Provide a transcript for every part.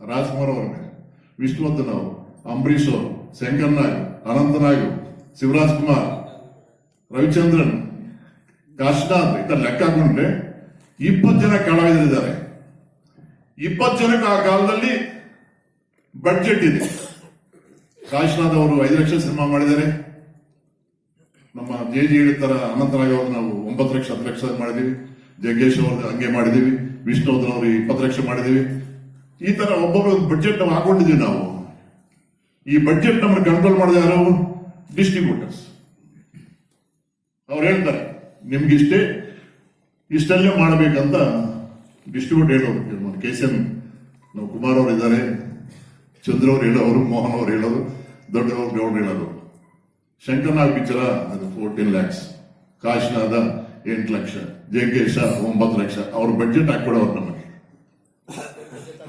ರಾಜ್ಕುಮಾರ್ ವಿಷ್ಣುವರ್ಧನ್ ಅವರು ಅಂಬರೀಶ್ ಅವರು, ಶಂಕರ್ ನಾಯ್ ಅನಂತ ಶಿವರಾಜ್ ಕುಮಾರ್, ರವಿಚಂದ್ರನ್, ಕಾಶಿನಾಥ್ ಇತರ ಲೆಕ್ಕ ಹಾಕೊಂಡ್ರೆ ಇಪ್ಪತ್ತು ಜನ ಕಲಾವಿದರಿದ್ದಾರೆ ಇಪ್ಪತ್ತು ಜನಕ್ಕೆ ಆ ಕಾಲದಲ್ಲಿ ಬಡ್ಜೆಟ್ ಇದೆ. ಕಾಶಿನಾಥ್ ಅವರು ಐದು ಲಕ್ಷ ಸಿನಿಮಾ ಮಾಡಿದ್ದಾರೆ. ನಮ್ಮ ಜೆ ಜಿ ಹೇಳ್ತಾರ ಅನಂತನಾಗ್ ಅವರು ನಾವು ಒಂಬತ್ತು ಲಕ್ಷ, ಹತ್ತು ಲಕ್ಷ ಮಾಡಿದೀವಿ ಜಗ್ಗೇಶ್ ಅವ್ರದ್ದು ಹಂಗೆ ಮಾಡಿದೀವಿ ವಿಷ್ಣುವರ್ಧನ್ ಅವರು ಇಪ್ಪತ್ತು ಲಕ್ಷ ಮಾಡಿದೀವಿ ಈ ತರ ಒಬ್ಬೊಬ್ಬರು ಬಜೆಟ್ ನಾವು ಹಾಕೊಂಡಿದೀವಿ ನಾವು. ಈ ಬಜೆಟ್ ನಮ್ಮನ್ನು ಕಂಟ್ರೋಲ್ ಮಾಡಿದ ಯಾರು? ಡಿಸ್ಟ್ರಿಬ್ಯೂಟರ್ಸ್ ಅವ್ರು ಹೇಳ್ತಾರೆ, ನಿಮ್ಗೆ ಇಷ್ಟೇ, ಇಷ್ಟಲ್ಲೇ ಮಾಡಬೇಕಂತ ಡಿಸ್ಟ್ರಿಬ್ಯೂಟ್ ಹೇಳೋರು ಕೆ ಸಿ ಎಂ ನಾವು ಕುಮಾರ್ ಅವರು ಇದ್ದಾರೆ ಚಂದ್ರ ಅವ್ರು ಹೇಳೋರು, ಮೋಹನ್ ಅವ್ರು ಹೇಳೋರು, ದೊಡ್ಡವರು ಗೌಡ್ ಹೇಳೋರು. ಶಂಕರ್ನಾಗ್ ಪಿಕ್ಚರ ಅದು ಫೋರ್ಟೀನ್ ಲ್ಯಾಕ್ಸ್ ಕಾಶಿನಾದ ಎಂಟು ಲಕ್ಷ ಜಗ್ಗೇಶ ಒಂಬತ್ತು ಲಕ್ಷ. ಅವ್ರ ಬಜೆಟ್ ಹಾಕೊಡೋರು ನಮಗೆ.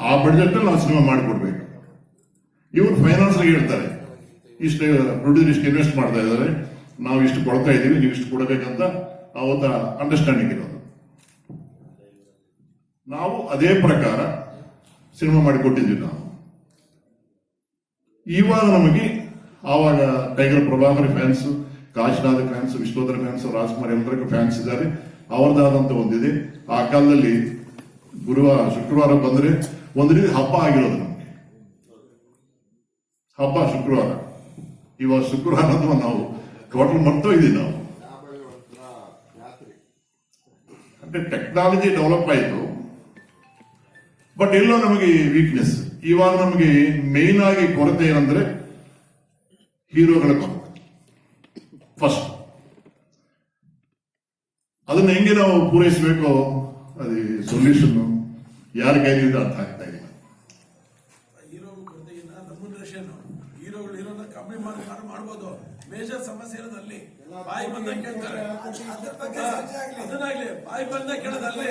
ಆ ಬಡ್ಜೆಟ್ ನಾವು ಸಿನಿಮಾ ಮಾಡಿಕೊಡ್ಬೇಕು. ಇವರು ಫೈನಾನ್ಸ್ ಹೇಳ್ತಾರೆ, ಇಷ್ಟು ಪ್ರೊಡ್ಯೂಸರ್ ಇಷ್ಟು ಇನ್ವೆಸ್ಟ್ ಮಾಡ್ತಾ ಇದ್ದಾರೆ, ನಾವು ಇಷ್ಟು ಕೊಡ್ತಾ ಇದ್ದೀವಿ, ನೀವು ಇಷ್ಟು ಕೊಡಬೇಕಂತ ಅವತ್ತ ಅಂಡರ್ಸ್ಟ್ಯಾಂಡಿಂಗ್ ಇರೋದು. ನಾವು ಅದೇ ಪ್ರಕಾರ ಸಿನಿಮಾ ಮಾಡಿಕೊಟ್ಟಿದ್ವಿ ನಾವು. ಇವಾಗ ನಮಗೆ ಆವಾಗ tiger Prabhakar fans Kashinath fans ವಿಶ್ವೋದರ fans Rajkumar ಎಲ್ಲರಿಗೂ ಫ್ಯಾನ್ಸ್ ಇದ್ದಾರೆ. ಅವರದಾದಂತ ಒಂದಿದೆ. ಆ ಕಾಲದಲ್ಲಿ ಗುರುವಾರ, ಶುಕ್ರವಾರ ಬಂದ್ರೆ ಒಂದು ರೀತಿ ಹಬ್ಬ ಆಗಿರೋದು ನಮಗೆ. ಹಬ್ಬ ಶುಕ್ರವಾರ. ಇವಾಗ ಶುಕ್ರವಾರ ಅಥವಾ ನಾವು ಟೋಟಲ್ ಇದೀವಿ ನಾವು. ಅಂದ್ರೆ ಟೆಕ್ನಾಲಜಿ ಡೆವಲಪ್ ಆಯಿತು. ಬಟ್ ಎಲ್ಲೋ ನಮಗೆ ವೀಕ್ನೆಸ್ ಇವಾಗ ನಮಗೆ ಮೇನ್ ಆಗಿ ಕೊರತೆ ಏನಂದ್ರೆ ಹೀರೋಗಳ ಕೊರತೆ. ಫಸ್ಟ್ ಅದನ್ನ ಹೆಂಗೆ ನಾವು ಪೂರೈಸಬೇಕು? ಅದು ಸೊಲ್ಯೂಷನ್ ಯಾರ ಕೈಲಿದೆ ಅರ್ಥ ಆಗ್ತಾ ಕಾರ್ಯ ಮಾಡ್ಬೋದು. ಮೇಜರ್ ಸಮಸ್ಯೆ ಇರೋದಲ್ಲಿ ಬಾಯಿ ಬಂದ ಕೇಳ್ತಾರೆ. ಅದನ್ನಾಗ್ಲಿ ಬಾಯಿ ಬಂದ ಕೇಳೋದಲ್ಲಿ.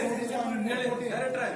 ಡೈರೆಕ್ಟ್ರೆ.